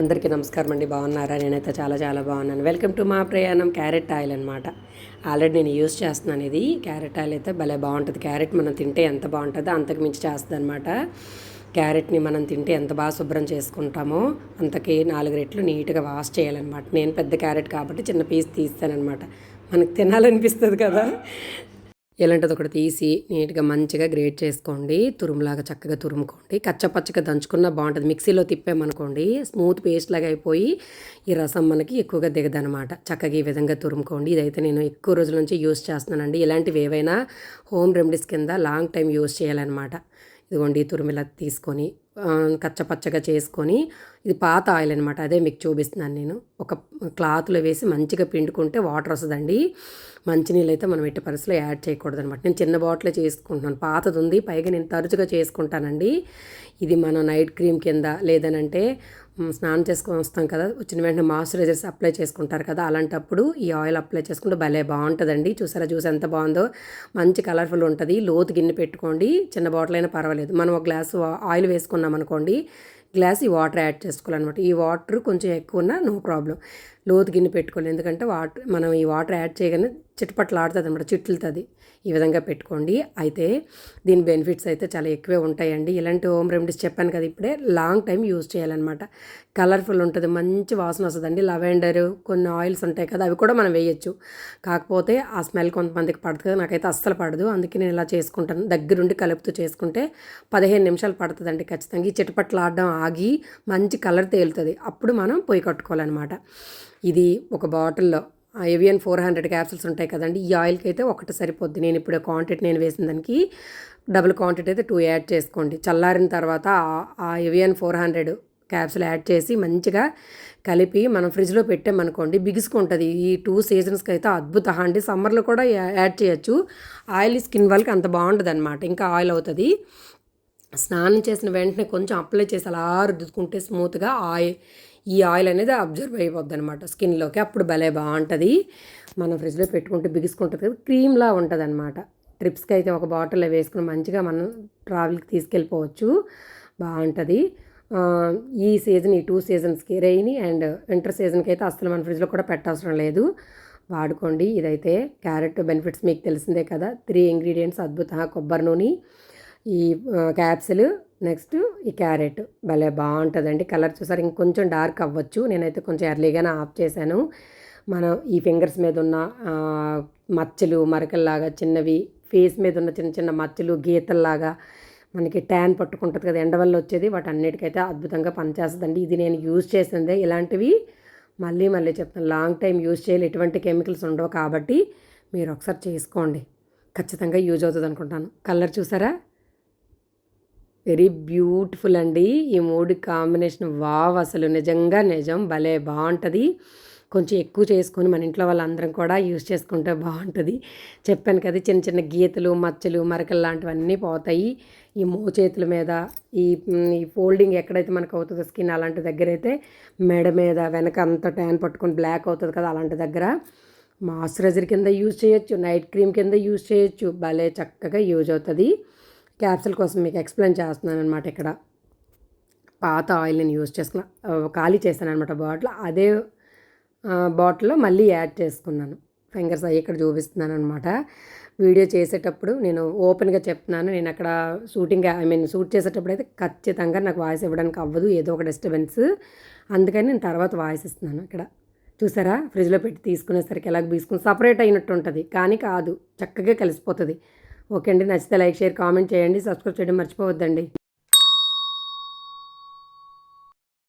అందరికీ నమస్కారం అండి. బాగున్నారా? నేనైతే చాలా చాలా బాగున్నాను. వెల్కమ్ టు మా ప్రయాణం క్యారెట్ ఆయిల్ అనమాట ఆల్రెడీ నేను యూస్ చేస్తున్నాను ఇది. క్యారెట్ ఆయిల్ అయితే భలే బాగుంటుంది. క్యారెట్ మనం తింటే ఎంత బాగుంటుందో అంతకు మించి చేస్తుంది అనమాట క్యారెట్ని మనం తింటే ఎంత బాగా శుభ్రం చేసుకుంటామో అంతకి నాలుగు రెట్లు నీట్గా వాష్ చేయాలన్నమాట. నేను పెద్ద క్యారెట్ కాబట్టి చిన్న పీస్ తీస్తానమాట మనకు తినాలనిపిస్తుంది కదా? ఇలాంటిది ఒకటి తీసి నీట్గా మంచిగా గ్రేట్ చేసుకోండి. తురుములాగా చక్కగా తురుముకోండి. కచ్చపచ్చగా దంచుకున్న బాగుంటుంది. మిక్సీలో తిప్పామనుకోండి స్మూత్ పేస్ట్ లాగా అయిపోయి ఈ రసం మనకి ఎక్కువగా దిగదనమాట. చక్కగా ఈ విధంగా తురుముకోండి. ఇదైతే నేను ఎక్కువ రోజుల నుంచి యూస్ చేస్తున్నానండి. ఇలాంటివి ఏవైనా హోమ్ రెమెడీస్ కింద లాంగ్ టైం యూస్ చేయాలన్నమాట. ఇదిగోండి తురిమిలా తీసుకొని కచ్చపచ్చగా చేసుకొని ఇది పాత ఆయిల్ అనమాట అదే మీకు చూపిస్తున్నాను నేను. ఒక క్లాత్లో వేసి మంచిగా పిండుకుంటే వాటర్ వస్తుందండి. మంచినీళ్ళు అయితే మనం ఎట్టి పరిస్థితిలో యాడ్ చేయకూడదు అనమాట నేను చిన్న బాటిల్ చేసుకుంటున్నాను. పాతది ఉంది. పైగా నేను తరచుగా చేసుకుంటానండి. ఇది మనం నైట్ క్రీమ్ కింద లేదనంటే స్నానం చేసుకొని వస్తాం కదా. వచ్చిన వెంటనే మాయిశ్చరైజర్స్ అప్లై చేసుకుంటారు కదా. అలాంటప్పుడు ఈ ఆయిల్ అప్లై చేసుకుంటే భలే బాగుంటుందండి. చూసారా చూసి ఎంత బాగుందో. మంచి కలర్ఫుల్ ఉంటుంది. లోతు గిన్నె పెట్టుకోండి. చిన్న బాటిల్ అయినా పర్వాలేదు. మనం ఒక గ్లాసు ఆయిల్ వేసుకున్నాం అనుకోండి గ్లాస్ ఈ వాటర్ యాడ్ చేసుకోవాలన్నమాట. ఈ వాటర్ కొంచెం ఎక్కువ ఉన్నా నో ప్రాబ్లం. లోతు గిన్నె పెట్టుకోవాలి. ఎందుకంటే వాటర్ మనం ఈ వాటర్ యాడ్ చేయగానే చిటపట్లు ఆడుతుంది అనమాట చిట్లుతుంది. ఈ విధంగా పెట్టుకోండి. అయితే దీని బెనిఫిట్స్ అయితే చాలా ఎక్కువే ఉంటాయండి. ఇలాంటి హోమ్ రెమెడీస్ చెప్పాను కదా ఇప్పుడే లాంగ్ టైం యూజ్ చేయాలన్నమాట. కలర్ఫుల్ ఉంటుంది మంచి వాసన వస్తుందండి. లవెండర్ కొన్ని ఆయిల్స్ ఉంటాయి కదా అవి కూడా మనం వేయచ్చు. కాకపోతే ఆ స్మెల్ కొంతమందికి పడుతుంది నాకైతే అస్సలు పడదు. అందుకే నేను ఇలా చేసుకుంటాను. దగ్గరుండి కలుపుతూ చేసుకుంటే పదిహేను నిమిషాలు పడుతుందండి ఖచ్చితంగా. ఈ చిటపట్లు ఆడడం ఆగి మంచి కలర్ తేలుతుంది. అప్పుడు మనం పొయ్యి కట్టుకోవాలన్నమాట. ఇది ఒక బాటిల్లో. ఏవియన్ ఫోర్ హండ్రెడ్ క్యాప్సిల్స్ ఉంటాయి కదండి. ఈ ఆయిల్కి అయితే ఒకటి సరిపోద్ది. నేను ఇప్పుడు క్వాంటిటీ నేను వేసిన దానికి డబుల్ క్వాంటిటీ అయితే టూ యాడ్ చేసుకోండి. చల్లారిన తర్వాత ఆ Evion four hundred capsule add చేసి మంచిగా కలిపి మనం ఫ్రిడ్జ్లో పెట్టామనుకోండి బిగుసుకుంటుంది. ఈ టూ సీజన్స్కి అయితే అద్భుత. అండి సమ్మర్లో కూడా యాడ్ చేయొచ్చు. ఆయిల్ స్కిన్ వాళ్ళకి అంత బాగుంటుంది అనమాట ఇంకా ఆయిల్ అవుతుంది. స్నానం చేసిన వెంటనే కొంచెం అప్లై చేసి అలా రుద్దుకుంటే స్మూత్గా ఆయిల్ ఈ ఆయిల్ అనేది అబ్జర్వ్ అయిపోద్ది అనమాట స్కిన్లోకి. అప్పుడు భలే బాగుంటుంది. మనం ఫ్రిడ్జ్లో పెట్టుకుంటే బిగుసుకుంటుంది కదా క్రీమ్లా ఉంటుంది అనమాట ట్రిప్స్కి అయితే ఒక బాటిల్లో వేసుకుని మంచిగా మనం ట్రావెల్కి తీసుకెళ్ళిపోవచ్చు. బాగుంటుంది. ఈ సీజన్ ఈ టూ సీజన్స్కి రెయిని అండ్ వింటర్ సీజన్కి అయితే అసలు మన ఫ్రిడ్జ్లో కూడా పెట్టవసరం లేదు. వాడుకోండి. ఇదైతే క్యారెట్ బెనిఫిట్స్ మీకు తెలిసిందే కదా. త్రీ ఇంగ్రీడియంట్స్ అద్భుతంగా కొబ్బరి నూనె ఈ క్యాప్సిల్ నెక్స్ట్ ఈ క్యారెట్. భలే బాగుంటుందండి కలర్ చూసారు ఇంకొంచెం డార్క్ అవ్వచ్చు. నేనైతే కొంచెం ఎర్లీగానే ఆఫ్ చేశాను. మనం ఈ ఫింగర్స్ మీద ఉన్న మచ్చలు మరకల్లాగా చిన్నవి ఫేస్ మీద ఉన్న చిన్న చిన్న మచ్చలు గీతల్లాగా మనకి ట్యాన్ పట్టుకుంటుంది కదా ఎండ వల్ల వచ్చేది వాటి అన్నిటికైతే అద్భుతంగా పనిచేస్తుందండి. ఇది నేను యూజ్ చేసిందే ఇలాంటివి. మళ్ళీ మళ్ళీ చెప్తాను లాంగ్ టైం యూజ్ చేయాలి ఎటువంటి కెమికల్స్ ఉండవు కాబట్టి మీరు ఒకసారి చేసుకోండి. ఖచ్చితంగా యూజ్ అవుతుంది అనుకుంటాను కలర్ చూసారా? వెరీ బ్యూటిఫుల్ అండి. ఈ మూడు కాంబినేషన్ వావ్ అసలు నిజంగా నిజం. భలే బాగుంటుంది. కొంచెం ఎక్కువ చేసుకొని మన ఇంట్లో వాళ్ళందరం కూడా యూజ్ చేసుకుంటే బాగుంటుంది. చెప్పాను కదా చిన్న చిన్న గీతలు మచ్చలు మరకలు లాంటివన్నీ పోతాయి. ఈ మోచేతుల మీద ఈ ఈ ఫోల్డింగ్ ఎక్కడైతే మనకు అవుతుందో స్కిన్ అలాంటి దగ్గర అయితే మెడ మీద వెనక అంతా ట్యాన్ పట్టుకొని బ్లాక్ అవుతుంది కదా అలాంటి దగ్గర. మాయిశ్చరైజర్ కింద యూజ్ చేయొచ్చు నైట్ క్రీమ్ కింద యూజ్ చేయొచ్చు. భలే చక్కగా యూజ్ అవుతుంది. క్యాప్సిల్ కోసం మీకు ఎక్స్ప్లెయిన్ చేస్తున్నాను అనమాట ఇక్కడ. పాత ఆయిల్ నేను యూజ్ చేసుకున్నా ఖాళీ చేశాను అనమాట బాటిల్. అదే బాటిల్లో మళ్ళీ యాడ్ చేసుకున్నాను. ఫింగర్స్ అవి ఇక్కడ చూపిస్తున్నాను అనమాట వీడియో చేసేటప్పుడు నేను ఓపెన్గా చెప్తున్నాను. నేను అక్కడ షూటింగ్ ఐ మీన్ షూట్ చేసేటప్పుడు అయితే ఖచ్చితంగా నాకు వాయిస్ ఇవ్వడానికి అవ్వదు ఏదో ఒక డిస్టర్బెన్స్. అందుకని నేను తర్వాత వాయిస్ ఇస్తున్నాను ఇక్కడ. చూసారా? ఫ్రిడ్జ్లో పెట్టి తీసుకునేసరికి ఎలాగ తీసుకుని సపరేట్ అయినట్టు ఉంటుంది కానీ కాదు చక్కగా కలిసిపోతుంది. ఓకే అండి. నచ్చితే లైక్ షేర్ కామెంట్ చేయండి. సబ్స్క్రైబ్ చేయడం మర్చిపోవద్దండి.